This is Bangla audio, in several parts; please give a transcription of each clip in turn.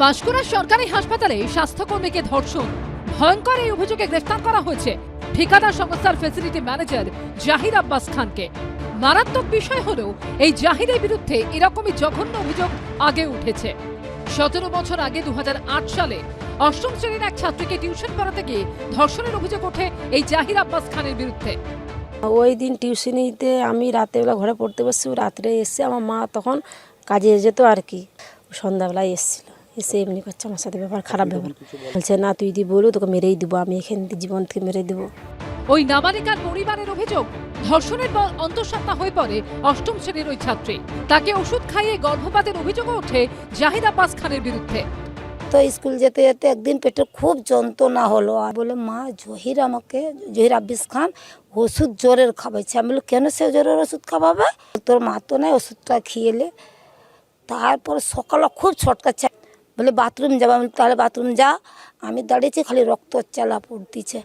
পাঁশকুড়া সরকারি হাসপাতালে স্বাস্থ্যকর্মীকে ধর্ষণ। ভয়ঙ্কর এই অভিযোগে গ্রেফতার করা হয়েছে ঠিকাদার সংস্থার ফেসিলিটি ম্যানেজার জাহির আব্বাস খানকে। মারাত্মক বিষয় হলো এই জাহিরের বিরুদ্ধে এরকমই জঘন্য অভিযোগ আগে উঠেছে। সতেরো বছর আগে দু হাজার আট সালে অষ্টম শ্রেণির এক ছাত্রীকে টিউশন পড়াতে গিয়ে ধর্ষণের অভিযোগ ওঠে এই জাহির আব্বাস খানের বিরুদ্ধে। ওই দিন টিউশনিতে আমি রাতেরবেলা ঘরে পড়তে বসছি, রাত্রে এসে আমার মা তখন কাজে যেত আর কি। সন্ধ্যাবেলায় এসেছিল। এসে এমনি করছে আমার সাথে ব্যাপার খারাপ ব্যাপার বলছে না তুই দি বলো তোকে মেরেই দেবো আমি এখান থেকে জীবন থেকে মেরে দেবো। ওই নাবালিকার পরিবারের অভিযোগ ধর্ষণের পর অন্তঃসত্ত্বা হয়ে পড়ে অষ্টম শ্রেণির ওই ছাত্রী। তাকে ওষুধ খাইয়ে গর্ভপাতের অভিযোগও ওঠে জাহিদা আব্বাস খানের বিরুদ্ধে। তো স্কুল যেতে যেতে একদিন পেটে খুব যন্ত্রণা হলো আর বলে মা জহির আমাকে জহির আব্বিস খান ওষুধ জ্বরের খাওয়াইছে। আমি বলি কেন সে জ্বরের ওষুধ খাওয়াবে? তোর মা তো নাই ওষুধটা খেয়েলে তারপর সকালে খুব ছটকাচ্ছে বলে, বাথরুম যাব তাহলে বাথরুম যা। আমি দাঁড়িয়েছি, খালি রক্ত চালা পড়তিছে।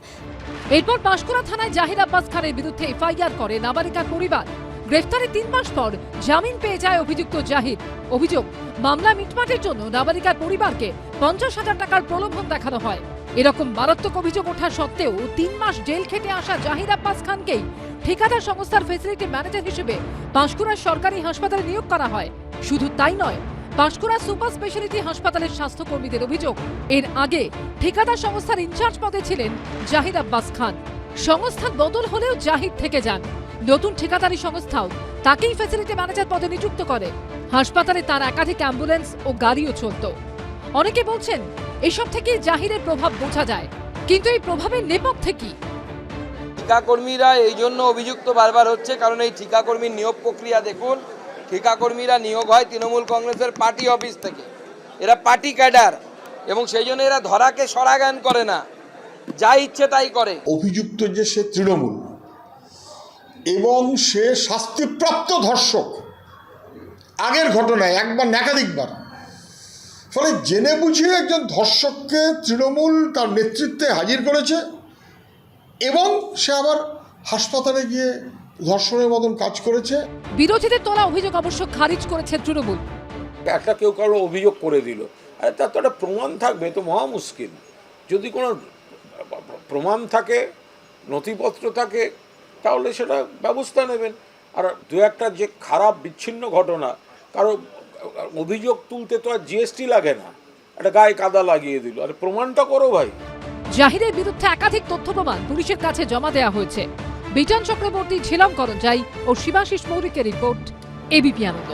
এরপর পাঁশকুড়া থানায় জাহির আব্বাস খানের বিরুদ্ধে এফআইআর করে নাবালিকার পরিবার। গ্রেফতারের তিন মাস পর জামিন পেয়ে যায় অভিযুক্ত জাহিদ অভিযোগ, মামলা মিটমাটের জন্য নাবালিকার পরিবারকে পঞ্চাশ হাজার টাকার প্রলোভন দেখানো হয়। এরকম মারাত্মক অভিযোগ ওঠা সত্ত্বেও তিন মাস জেল খেটে আসা জাহির আব্বাস খানকেই ঠিকাদার সংস্থার ফেসিলিটি ম্যানেজার হিসেবে পাঁশকুড়ার সরকারি হাসপাতালে নিয়োগ করা হয়। শুধু তাই নয় পাঁশকুড়া সুপার স্পেশালিটি হাসপাতালের স্বাস্থ্যকর্মীদের অভিযোগ। এর আগে ঠিকাদার সংস্থার ইনচার্জ পদে ছিলেন জাহিদ আব্বাস খান। সংস্থার বদল হলেও জাহিদ থেকে যান। নতুন ঠিকাদারি সংস্থাও তাকেই ফ্যাসিলিটি ম্যানেজার পদে নিযুক্ত করে। হাসপাতালে তার একাধিক অ্যাম্বুলেন্স ও গাড়িও চলত। অনেকে বলছেন, এসব থেকে জাহিরের প্রভাব বোঝা যায়। কিন্তু এই প্রভাবের নেপথ্যে কি? ঠিকাকর্মীরা এই জন্য অভিযুক্ত বারবার হচ্ছে, কারণ এই ঠিকাকর্মীর নিয়োগ প্রক্রিয়া দেখুন ঠিকাকর্মীরা নিয়োগ হয় তৃণমূল কংগ্রেসের পার্টি অফিস থেকে। এরা পার্টি ক্যাডার এবং সেই জন্য এরা ধরাকে সরাগান করে না। যা ইচ্ছে তাই করে। অভিযুক্ত যে সে তৃণমূল এবং সে শাস্তিপ্রাপ্ত ধর্ষক, আগের ঘটনায় একবার একাধিকবার। ফলে জেনে বুঝিয়ে একজন ধর্ষককে তৃণমূল তার নেতৃত্বে হাজির করেছে এবং সে আবার হাসপাতালে গিয়ে ধর্ষণের মতন কাজ করেছে। বিরোধীদের তোলা অভিযোগ অবশ্য খারিজ করেছে তৃণমূল। একটা কেউ কারও অভিযোগ করে দিল। আরে তার তো একটা প্রমাণ থাকবে তো মহা মুশকিল। যদি কোনো প্রমাণ থাকে নথিপত্র থাকে তাহলে সেটা ব্যবস্থা নেবেন। আর দু একটা যে খারাপ বিচ্ছিন্ন ঘটনা কারও অভিযোগ তুলতে তো আর জিএসটি লাগে না। একটা গায়ে কাদা লাগিয়ে দিল। আরে প্রমাণটা করো ভাই। জাহিরের বিরুদ্ধে একাধিক তথ্য প্রমাণ পুলিশের কাছে জমা দেওয়া হয়েছে। বিটান চক্রবর্তী ঝিলাম করঞ্জাই ও শিবাশিস মৌরিকের রিপোর্ট এবিপি আনন্দ।